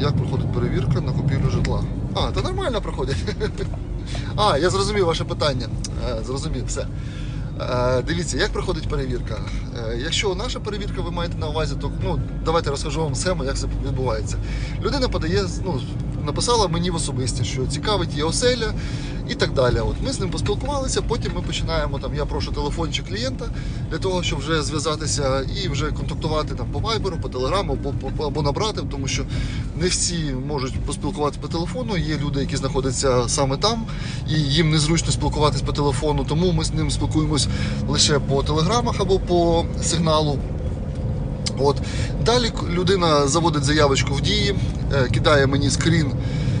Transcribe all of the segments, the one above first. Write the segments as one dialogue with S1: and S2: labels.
S1: як проходить перевірка на купівлю житла. А, та нормально проходять. А, я зрозумів ваше питання. Е, Зрозумів, все. Е, Дивіться, як проходить перевірка. Е, Якщо наша перевірка ви маєте на увазі, то ну, давайте розкажу вам схему, як це відбувається. Людина подає, ну, написала мені в особисті, що цікавить її оселя і так далі. От ми з ним поспілкувалися, потім ми починаємо там. Я прошу телефончик клієнта для того, щоб вже зв'язатися і вже контактувати там по вайберу, по телеграму або, по- або набрати, тому що не всі можуть поспілкуватися по телефону. Є люди, які знаходяться саме там, і їм незручно спілкуватись по телефону, тому ми з ним спілкуємось лише по телеграмах або по сигналу. От. Далі людина заводить заявочку в дії, е, кидає мені скрін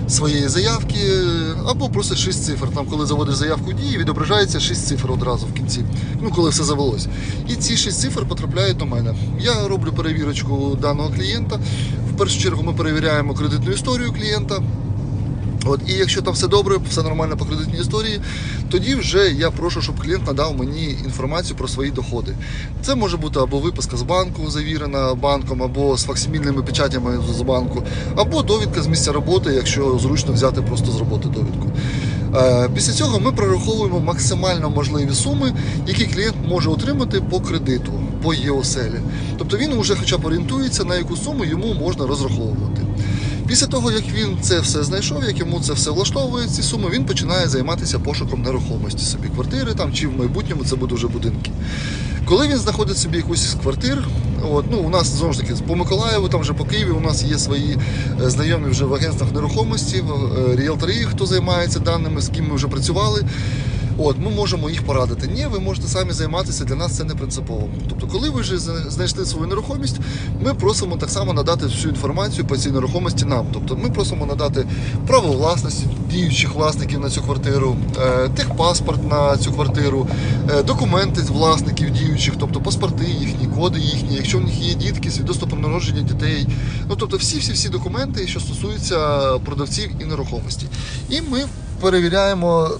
S1: своєї заявки, е, або просто 6 цифр. Там, коли заводиш заявку в дії, відображається 6 цифр одразу в кінці, ну коли все завелось. І ці 6 цифр потрапляють до мене. Я роблю перевірочку даного клієнта. В першу чергу ми перевіряємо кредитну історію клієнта. От, і якщо там все добре, все нормально по кредитній історії, тоді вже я прошу, щоб клієнт надав мені інформацію про свої доходи. Це може бути або виписка з банку, завірена банком, або з факсимільними печатями з банку, або довідка з місця роботи, якщо зручно взяти просто з роботи довідку. Е, Після цього ми прораховуємо максимально можливі суми, які клієнт може отримати по кредиту, по ЄОСЕЛі. Тобто він вже хоча б орієнтується, на яку суму йому можна розраховувати. Після того, як він це все знайшов, як йому це все влаштовує, ці суми, він починає займатися пошуком нерухомості собі квартири там чи в майбутньому це буде вже будинки. Коли він знаходить собі якусь з квартир, от, ну, у нас знову ж таки по Миколаєву, там вже по Києві, у нас є свої е, знайомі вже в агентствах нерухомості, в- е, ріелтори, хто займається даними, з ким ми вже працювали. От, ми можемо їх порадити. Ні, ви можете самі займатися, для нас це не принципово. Тобто, коли ви вже знайшли свою нерухомість, ми просимо так само надати всю інформацію по цій нерухомості нам. Тобто ми просимо надати право власності діючих власників на цю квартиру, е, техпаспорт на цю квартиру, е, документи власників діючих, тобто паспорти їхні, коди їхні, якщо в них є дітки, свідоцтво про народження дітей. Ну тобто всі всі всі документи, що стосуються продавців і нерухомості. І ми перевіряємо.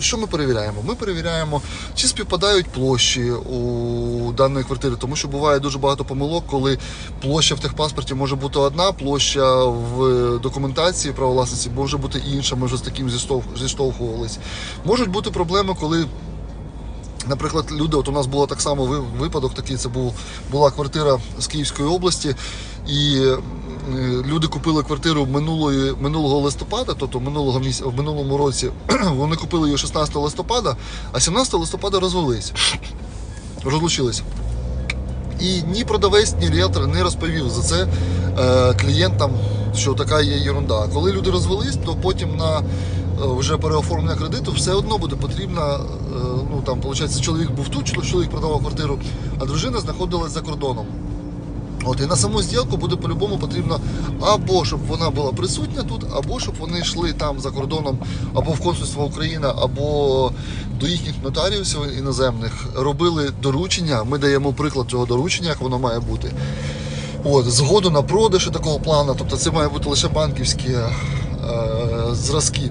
S1: Що ми перевіряємо? Ми перевіряємо, чи співпадають площі у даної квартири, тому що буває дуже багато помилок, коли площа в техпаспорті може бути одна, площа в документації право власності може бути інша. Ми вже з таким зіштовх- зіштовхувались. Можуть бути проблеми, коли Наприклад, люди, от у нас було так само ви- випадок такий, це був, була квартира з Київської області, і люди купили квартиру минулої, минулого листопада, тобто минулого місяця, в минулому році вони купили її 16 листопада, а 17 листопада розвелись, розлучились. І ні продавець, ні ріелтор не розповів за це е, клієнтам, що така є ерунда. Коли люди розвелись, то потім на е, вже переоформлення кредиту все одно буде потрібно. е, ну там, виходить, чоловік був тут, чоловік продавав квартиру, а дружина знаходилась за кордоном. От і на саму зділку буде по-любому потрібно або щоб вона була присутня тут, або щоб вони йшли там за кордоном, або в консульство України, або до їхніх нотаріусів іноземних, робили доручення. Ми даємо приклад цього доручення, як воно має бути. От, згоду на продаж такого плану, тобто це має бути лише банківські е, зразки.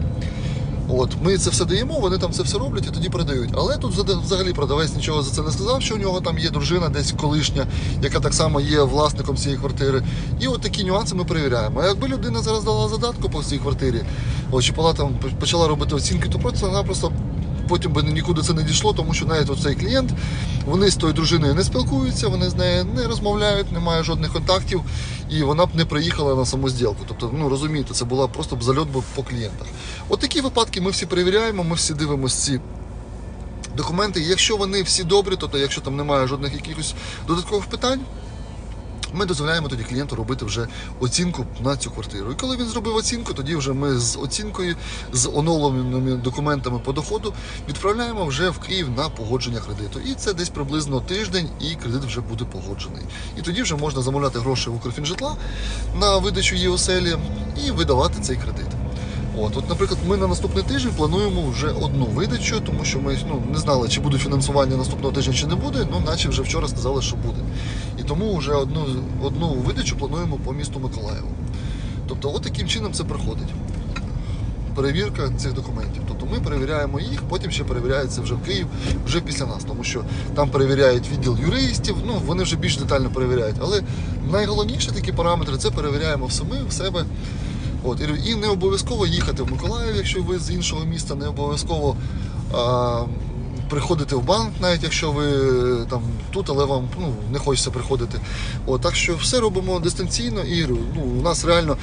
S1: От, ми це все даємо, вони там це все роблять і тоді передають. Але тут взагалі продавець нічого за це не сказав, що у нього там є дружина, десь колишня, яка так само є власником цієї квартири. І от такі нюанси ми перевіряємо. А якби людина зараз дала задатку по цій квартирі, от, чи там почала робити оцінки, то просто вона просто потім би нікуди це не дійшло, тому що навіть оцей клієнт, вони з тою дружиною не спілкуються, вони з нею не розмовляють, немає жодних контактів, і вона б не приїхала на саму зділку. Тобто, ну розумієте, це була просто б зальот по клієнтах. От такі випадки ми всі перевіряємо, ми всі дивимося ці документи. Якщо вони всі добрі, тобто якщо там немає жодних якихось додаткових питань. Ми дозволяємо тоді клієнту робити вже оцінку на цю квартиру. І коли він зробив оцінку, тоді вже ми з оцінкою, з оновленими документами по доходу відправляємо вже в Київ на погодження кредиту. І це десь приблизно тиждень, і кредит вже буде погоджений. І тоді вже можна замовляти гроші в Укрфінжитла на видачу її оселі і видавати цей кредит. От, от, наприклад, ми на наступний тиждень плануємо вже одну видачу, тому що ми ну, не знали, чи буде фінансування наступного тижня, чи не буде. Ну, наче вже вчора сказали, що буде. Тому вже одну, одну видачу плануємо по місту Миколаєву. Тобто, от таким чином це проходить. перевірка цих документів. Тобто ми перевіряємо їх, потім ще перевіряється вже в Київ, вже після нас, тому що там перевіряють відділ юристів, ну вони вже більш детально перевіряють. Але найголовніші такі параметри це перевіряємо в самі, в себе. От, і не обов'язково їхати в Миколаїв, якщо ви з іншого міста, не обов'язково а, приходити в банк, навіть якщо ви там тут, але вам ну, не хочеться приходити. От, так що все робимо дистанційно і ну, у нас реально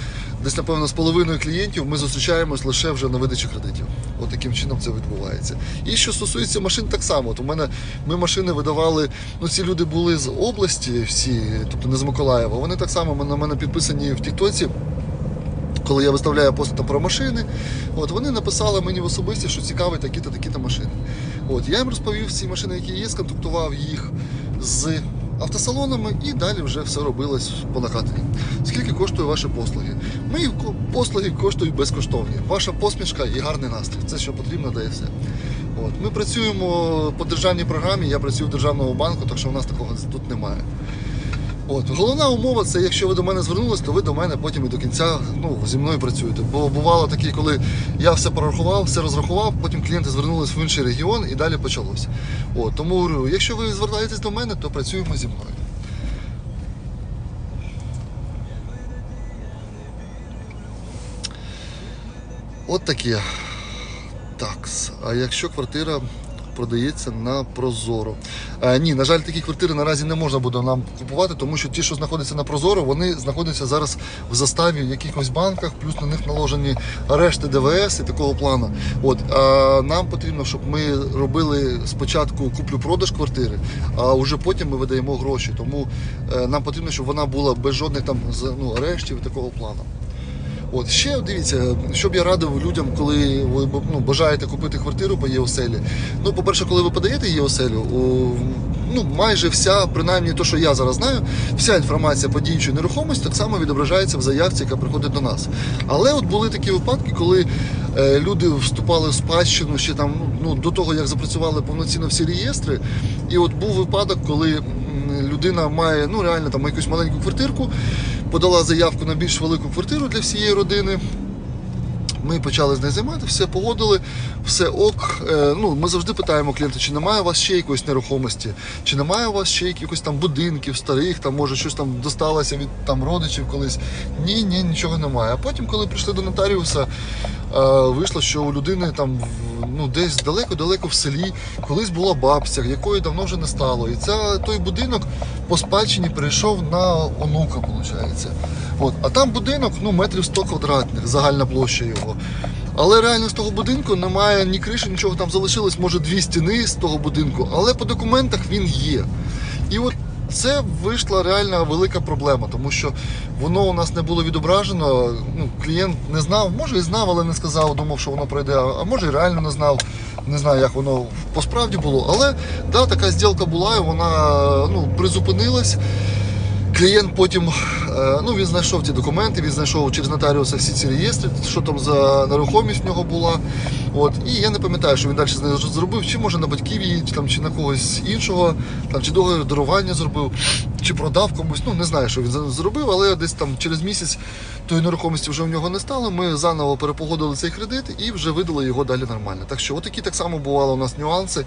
S1: десь, напевно, з половиною клієнтів ми зустрічаємось лише вже на видачі кредитів. От таким чином це відбувається. І що стосується машин, так само. От у мене ми машини видавали, ну ці люди були з області всі, тобто не з Миколаєва. Вони так само на мене підписані в Тіктоці коли я виставляю пости про машини, от вони написали мені в особисті, що цікаві такі-то, такі-то машини. От я їм розповів ці машини, які є, сконтактував їх з автосалонами і далі вже все робилось по накатанні. Скільки коштують ваші послуги? Мої послуги коштують безкоштовні. Ваша посмішка і гарний настрій. Це що потрібно, дає все. От. Ми працюємо по державній програмі, я працюю в державному банку, так що у нас такого тут немає. От головна умова це якщо ви до мене звернулись, то ви до мене потім і до кінця ну, зі мною працюєте. Бо бувало таке, коли я все прорахував, все розрахував, потім клієнти звернулись в інший регіон і далі почалося. От, тому говорю, якщо ви звертаєтесь до мене, то працюємо зі мною. От таке. Такс. А якщо квартира продається на Прозоро? Е, ні, на жаль, такі квартири наразі не можна буде нам купувати, тому що ті, що знаходяться на Прозоро, вони знаходяться зараз в заставі в якихось банках, плюс на них наложені арешти ДВС і такого плану. От а нам потрібно, щоб ми робили спочатку куплю-продаж квартири, а вже потім ми видаємо гроші. Тому е, нам потрібно, щоб вона була без жодних там ну, арештів і такого плану. От ще дивіться, що б я радив людям, коли ви ну, бажаєте купити квартиру по ЄОСЕЛі. Ну, по-перше, коли ви подаєте ЄОСЕЛю, у, ну майже вся, принаймні то, що я зараз знаю, вся інформація по діючій нерухомості так само відображається в заявці, яка приходить до нас. Але от були такі випадки, коли е, люди вступали в спадщину ще там ну, до того, як запрацювали повноцінно всі реєстри. І от був випадок, коли людина має ну реально там якусь маленьку квартирку, подала заявку на більш велику квартиру для всієї родини. Ми почали з нею займати, все погодили, все ок. Е, ну, ми завжди питаємо клієнта, чи немає у вас ще якоїсь нерухомості, чи немає у вас ще якихось там будинків старих, там може щось там досталося від там родичів колись. Ні, ні, нічого немає. А потім, коли прийшли до нотаріуса, вийшло, що у людини там ну, десь далеко-далеко в селі колись була бабця, якої давно вже не стало. І ця, той будинок по спадщині перейшов на онука, виходить. От. А там будинок ну, метрів 100 квадратних, загальна площа його. Але реально з того будинку немає ні криші, нічого там залишилось, може дві стіни з того будинку, але по документах він є. І от це вийшла реальна велика проблема, тому що воно у нас не було відображено. Ну, клієнт не знав, може і знав, але не сказав, думав, що воно пройде, а може і реально не знав. Не знаю, як воно по справді було. Але да, така зділка була, і вона ну, призупинилась. Клієнт потім е, ну, він знайшов ті документи, він знайшов через нотаріуса всі ці реєстри, що там за нерухомість в нього була. От. І я не пам'ятаю, що він далі зробив, чи може на батьків її, там, чи на когось іншого, там, чи договір дарування зробив, чи продав комусь. Ну не знаю, що він зробив, але десь там через місяць тої нерухомості вже в нього не стало. Ми заново перепогодили цей кредит і вже видали його далі нормально. Так що, отакі так само бували у нас нюанси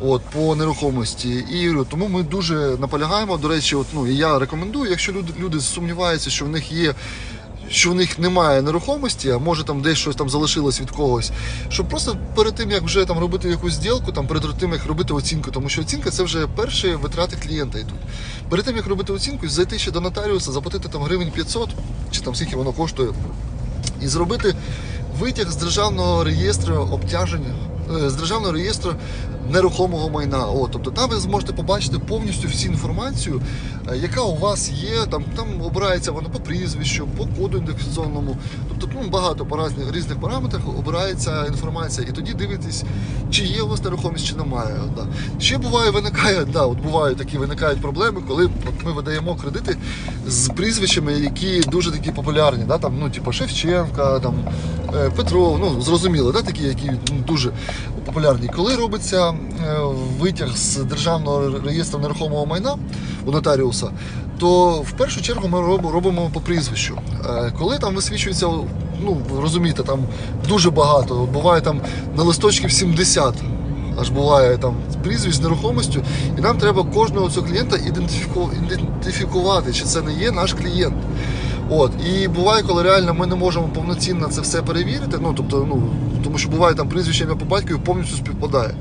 S1: от, по нерухомості. І тому ми дуже наполягаємо. До речі, от, ну, і я рекомендую, якщо люди, люди сумніваються, що в них є. Що в них немає нерухомості, а може там десь щось там залишилось від когось, щоб просто перед тим як вже там робити якусь зділку, там перед тим як робити оцінку, тому що оцінка це вже перші витрати клієнта йдуть. Перед тим як робити оцінку, зайти ще до нотаріуса, заплатити там гривень 500, чи там скільки воно коштує, і зробити витяг з державного реєстру обтяження, з державного реєстру нерухомого майна. О, тобто там ви зможете побачити повністю всю інформацію, е, яка у вас є. Там, там обирається вона по прізвищу, по коду індексаційному. Тобто ну, багато по різних, параметрах обирається інформація. І тоді дивитесь, чи є у вас нерухомість, чи немає. Да. Ще буває, виникає, да, от бувають такі виникають проблеми, коли от ми видаємо кредити з прізвищами, які дуже такі популярні. Да, там, ну, типу Шевченка, там, е, Петров, ну зрозуміло, да, такі, які ну, дуже популярні. Коли робиться е, витяг з державного реєстру нерухомого майна у нотаріуса, то в першу чергу ми робимо по прізвищу. Е, Коли там висвічується, ну розумієте, там дуже багато. Буває там на листочків 70. Аж буває там прізвищ з нерухомістю, і нам треба кожного цього клієнта ідентифікувати, чи це не є наш клієнт. От і буває, коли реально ми не можемо повноцінно це все перевірити. Ну тобто, ну тому що буває там прізвище ім'я по батькові повністю співпадає.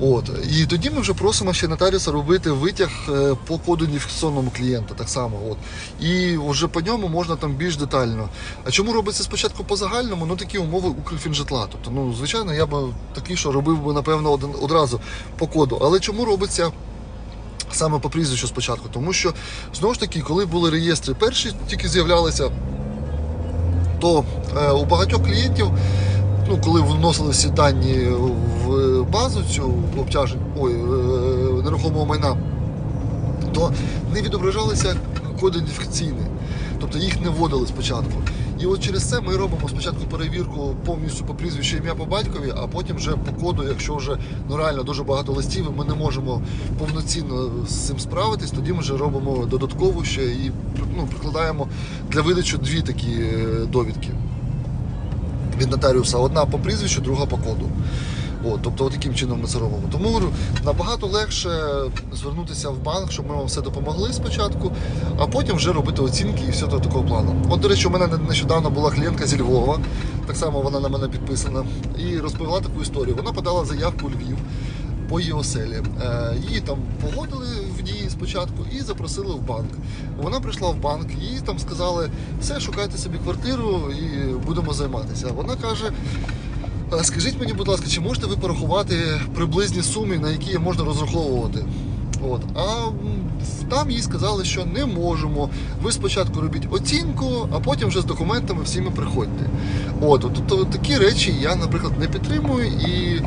S1: От і тоді ми вже просимо ще нотаріуса робити витяг е, по коду ідентифікаційному клієнта, так само. От і вже по ньому можна там більш детально. А чому робиться спочатку по загальному? Ну такі умови Укрфінжитла. Тобто, ну звичайно, я би такий, що робив би напевно один одразу по коду. Але чому робиться? Саме по прізвищу спочатку, тому що знову ж таки, коли були реєстри перші, тільки з'являлися, то е, у багатьох клієнтів ну, коли вносили всі дані в базу цю обтяжень ой, е, нерухомого майна, то не відображалися коди ідентифікаційні. Тобто їх не вводили спочатку. І от через це ми робимо спочатку перевірку повністю по прізвищу ім'я по батькові, а потім вже по коду, якщо вже ну реально дуже багато листів, і ми не можемо повноцінно з цим справитись, тоді ми вже робимо додатково ще і ну, прикладаємо для видачі дві такі е, довідки від нотаріуса. Одна по прізвищу, друга по коду. Тобто от таким чином ми це робимо. Тому говорю, набагато легше звернутися в банк, щоб ми вам все допомогли спочатку, а потім вже робити оцінки і все до такого плану. От, до речі, у мене нещодавно була клієнтка зі Львова, так само вона на мене підписана, і розповіла таку історію. Вона подала заявку у Львів по її оселі. Е, Її там погодили в дії спочатку і запросили в банк. Вона прийшла в банк, їй там сказали, все, шукайте собі квартиру і будемо займатися. Вона каже. «А Скажіть мені, будь ласка, чи можете ви порахувати приблизні суми, на які можна розраховувати? От. А там їй сказали, що не можемо. Ви спочатку робіть оцінку, а потім вже з документами всіми приходьте. От, от, тобто такі речі я, наприклад, не підтримую і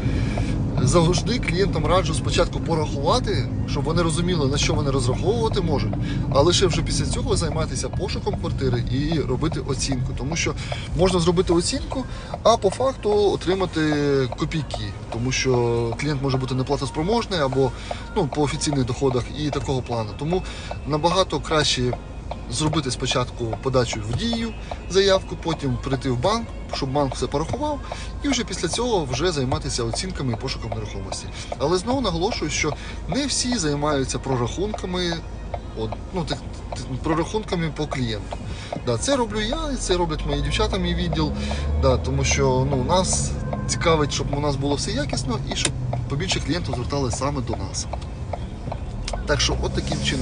S1: завжди клієнтам раджу спочатку порахувати, щоб вони розуміли, на що вони розраховувати можуть, а лише вже після цього займатися пошуком квартири і робити оцінку. Тому що можна зробити оцінку, а по факту отримати копійки, тому що клієнт може бути неплатоспроможний або ну, по офіційних доходах і такого плану. Тому набагато краще зробити спочатку подачу в дію заявку, потім прийти в банк, щоб банк все порахував, і вже після цього вже займатися оцінками і пошуком нерухомості. Але знову наголошую, що не всі займаються прорахунками. Ну, прорахунками по клієнту. Да, це роблю я, і це роблять мої дівчата, мій відділ. Да, тому що ну, нас цікавить, щоб у нас було все якісно і щоб побільше клієнтів звертали саме до нас. Так що, от таким чином.